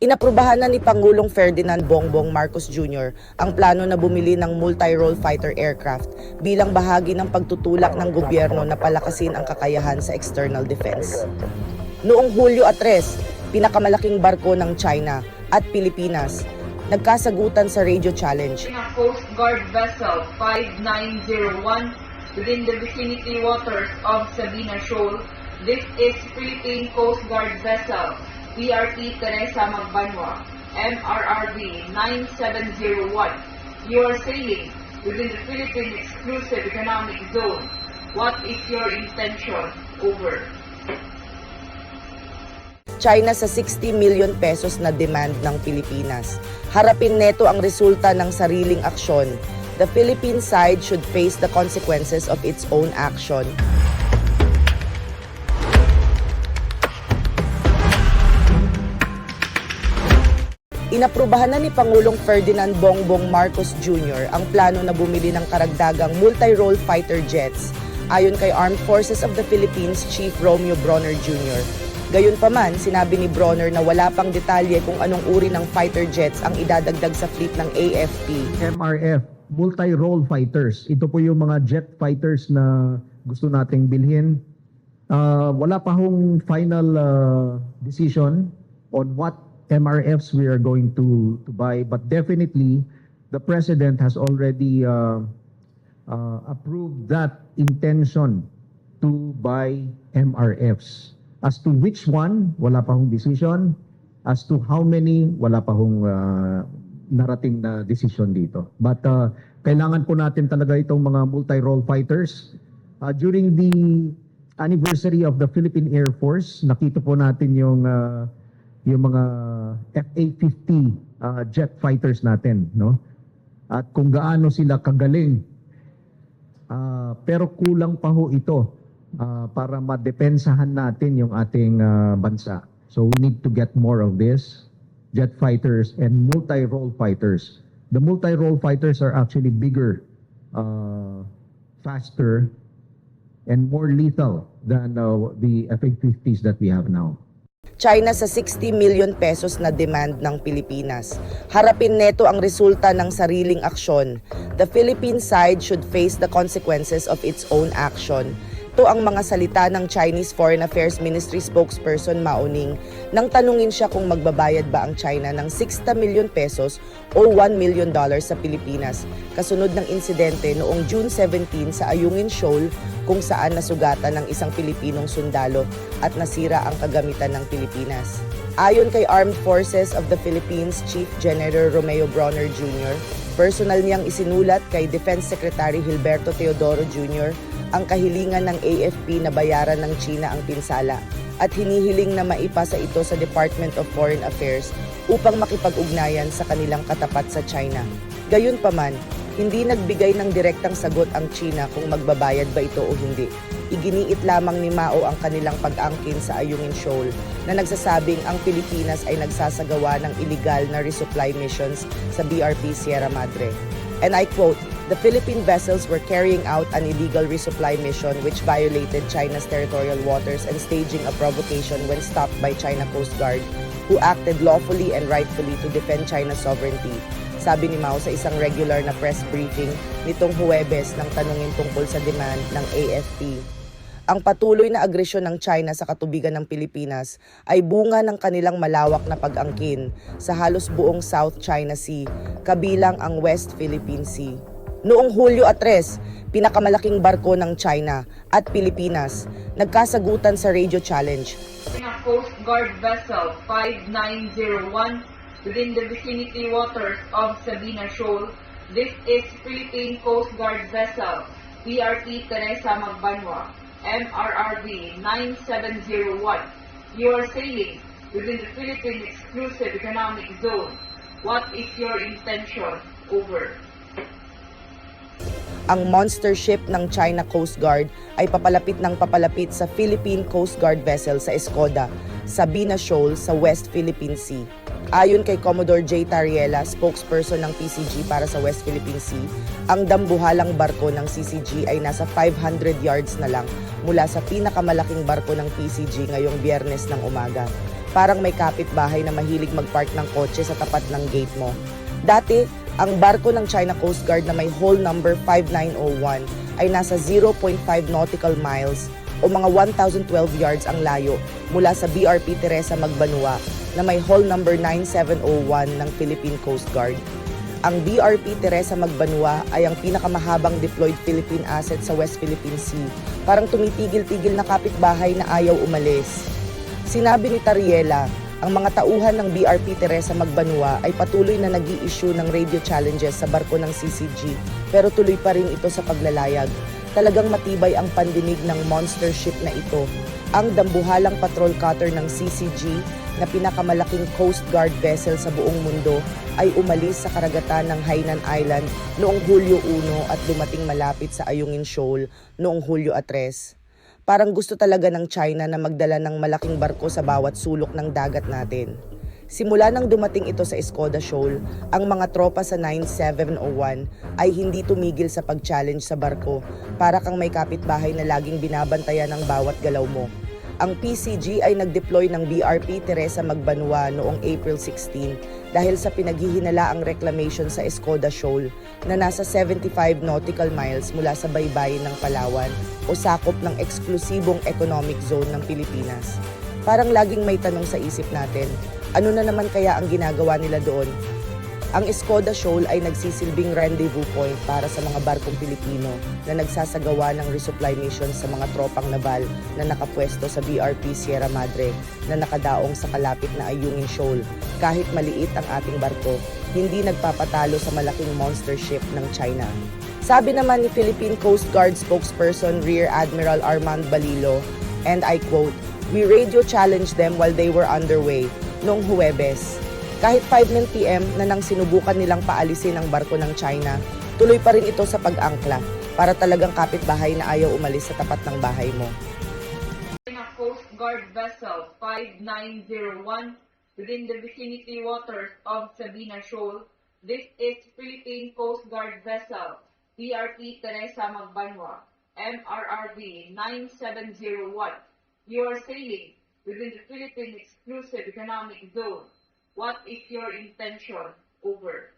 Inaprubahan na ni Pangulong Ferdinand Bongbong Marcos Jr. ang plano na bumili ng multi-role fighter aircraft bilang bahagi ng pagtutulak ng gobyerno na palakasin ang kakayahan sa external defense. Noong Hulyo at 3, pinakamalaking barko ng China at Pilipinas nagkasagutan sa radio challenge a Coast Guard vessel 5901 within the vicinity waters of Sabina Shoal. This is Philippine Coast Guard vessel PRT Teresa Magbanwa, MRRB 9701. You are sailing within the Philippine Exclusive Economic Zone. What is your intention? Over. China sa 60 million pesos na demand ng Pilipinas. Harapin neto ang resulta ng sariling aksyon. The Philippine side should face the consequences of its own action. Inaprubahan na ni Pangulong Ferdinand Bongbong Marcos Jr. ang plano na bumili ng karagdagang multi-role fighter jets ayon kay Armed Forces of the Philippines Chief Romeo Bronner Jr. Gayunpaman, sinabi ni Bronner na wala pang detalye kung anong uri ng fighter jets ang idadagdag sa fleet ng AFP. MRF, multi-role fighters. Ito po yung mga jet fighters na gusto nating bilhin. Ah, wala pa hong final ah, decision on what MRFs we are going to, to buy, but definitely the President has already ah, ah, approved that intention to buy MRFs. As to which one, wala pa hong decision. As to how many, wala pa hong ah, narating na decision dito. But uh, kailangan po natin talaga itong mga multi-role fighters. Uh, during the anniversary of the Philippine Air Force, nakita po natin yung uh, yung mga FA-50 uh, jet fighters natin, no? At kung gaano sila kagaling. Uh, pero kulang pa ho ito uh, para madepensahan natin yung ating uh, bansa. So we need to get more of this jet fighters and multi-role fighters. The multi-role fighters are actually bigger, uh, faster, and more lethal than uh, the FA-50s that we have now. China sa 60 million pesos na demand ng Pilipinas. Harapin neto ang resulta ng sariling aksyon. The Philippine side should face the consequences of its own action. Ito ang mga salita ng Chinese Foreign Affairs Ministry spokesperson Mao Ning nang tanungin siya kung magbabayad ba ang China ng 60 million pesos o 1 million dollars sa Pilipinas kasunod ng insidente noong June 17 sa Ayungin Shoal kung saan nasugatan ng isang Pilipinong sundalo at nasira ang kagamitan ng Pilipinas. Ayon kay Armed Forces of the Philippines Chief General Romeo Bronner Jr., personal niyang isinulat kay Defense Secretary Hilberto Teodoro Jr. ang kahilingan ng AFP na bayaran ng China ang pinsala at hinihiling na maipasa ito sa Department of Foreign Affairs upang makipag-ugnayan sa kanilang katapat sa China. Gayunpaman, hindi nagbigay ng direktang sagot ang China kung magbabayad ba ito o hindi. Iginiit lamang ni Mao ang kanilang pag-angkin sa Ayungin Shoal na nagsasabing ang Pilipinas ay nagsasagawa ng illegal na resupply missions sa BRP Sierra Madre. And I quote, the Philippine vessels were carrying out an illegal resupply mission which violated China's territorial waters and staging a provocation when stopped by China Coast Guard who acted lawfully and rightfully to defend China's sovereignty. Sabi ni Mao sa isang regular na press briefing nitong Huwebes ng tanungin tungkol sa demand ng AFP. Ang patuloy na agresyon ng China sa katubigan ng Pilipinas ay bunga ng kanilang malawak na pag-angkin sa halos buong South China Sea, kabilang ang West Philippine Sea. Noong Hulyo at 3, pinakamalaking barko ng China at Pilipinas nagkasagutan sa radio challenge Coast Guard vessel 5901 within the vicinity waters of Sabina Shoal. This is Philippine Coast Guard vessel PRT Teresa Magbanwa, MRRB 9701. You are sailing within the Philippine Exclusive Economic Zone. What is your intention? Over. Ang monster ship ng China Coast Guard ay papalapit ng papalapit sa Philippine Coast Guard vessel sa Escoda, Sabina Shoal sa West Philippine Sea. Ayon kay Commodore J. Tariela, spokesperson ng PCG para sa West Philippine Sea, ang dambuhalang barko ng CCG ay nasa 500 yards na lang mula sa pinakamalaking barko ng PCG ngayong biyernes ng umaga. Parang may kapitbahay na mahilig magpark ng kotse sa tapat ng gate mo. Dati, ang barko ng China Coast Guard na may hull number 5901 ay nasa 0.5 nautical miles o mga 1,012 yards ang layo mula sa BRP Teresa Magbanua na may hull number 9701 ng Philippine Coast Guard. Ang BRP Teresa Magbanua ay ang pinakamahabang deployed Philippine asset sa West Philippine Sea. Parang tumitigil-tigil na kapitbahay na ayaw umalis. Sinabi ni Tariela, ang mga tauhan ng BRP Teresa Magbanua ay patuloy na nag issue ng radio challenges sa barko ng CCG pero tuloy pa rin ito sa paglalayag. Talagang matibay ang pandinig ng monster ship na ito. Ang dambuhalang patrol cutter ng CCG na pinakamalaking Coast Guard vessel sa buong mundo ay umalis sa karagatan ng Hainan Island noong Hulyo 1 at dumating malapit sa Ayungin Shoal noong Hulyo 3. Parang gusto talaga ng China na magdala ng malaking barko sa bawat sulok ng dagat natin. Simula nang dumating ito sa Escoda Shoal, ang mga tropa sa 9701 ay hindi tumigil sa pag-challenge sa barko para kang may kapitbahay na laging binabantayan ng bawat galaw mo. Ang PCG ay nag-deploy ng BRP Teresa Magbanua noong April 16 dahil sa pinaghihinalaang reclamation sa Escoda Shoal na nasa 75 nautical miles mula sa baybayin ng Palawan o sakop ng eksklusibong economic zone ng Pilipinas. Parang laging may tanong sa isip natin, ano na naman kaya ang ginagawa nila doon? Ang Escoda Shoal ay nagsisilbing rendezvous point para sa mga barkong Pilipino na nagsasagawa ng resupply mission sa mga tropang nabal na nakapwesto sa BRP Sierra Madre na nakadaong sa kalapit na Ayungin Shoal. Kahit maliit ang ating barko, hindi nagpapatalo sa malaking monster ship ng China. Sabi naman ni Philippine Coast Guard spokesperson Rear Admiral Armand Balilo, and I quote, We radio challenged them while they were underway noong Huwebes. Kahit 5 p.m. na nang sinubukan nilang paalisin ang barko ng China, tuloy pa rin ito sa pag-angkla para talagang kapitbahay na ayaw umalis sa tapat ng bahay mo. Coast Guard vessel 5901 within the vicinity waters of Sabina Shoal. This is Philippine Coast Guard vessel BRP Teresa Magbanwa, MRRB 9701. You are sailing within the Philippine Exclusive Economic Zone. What is your intention? Over.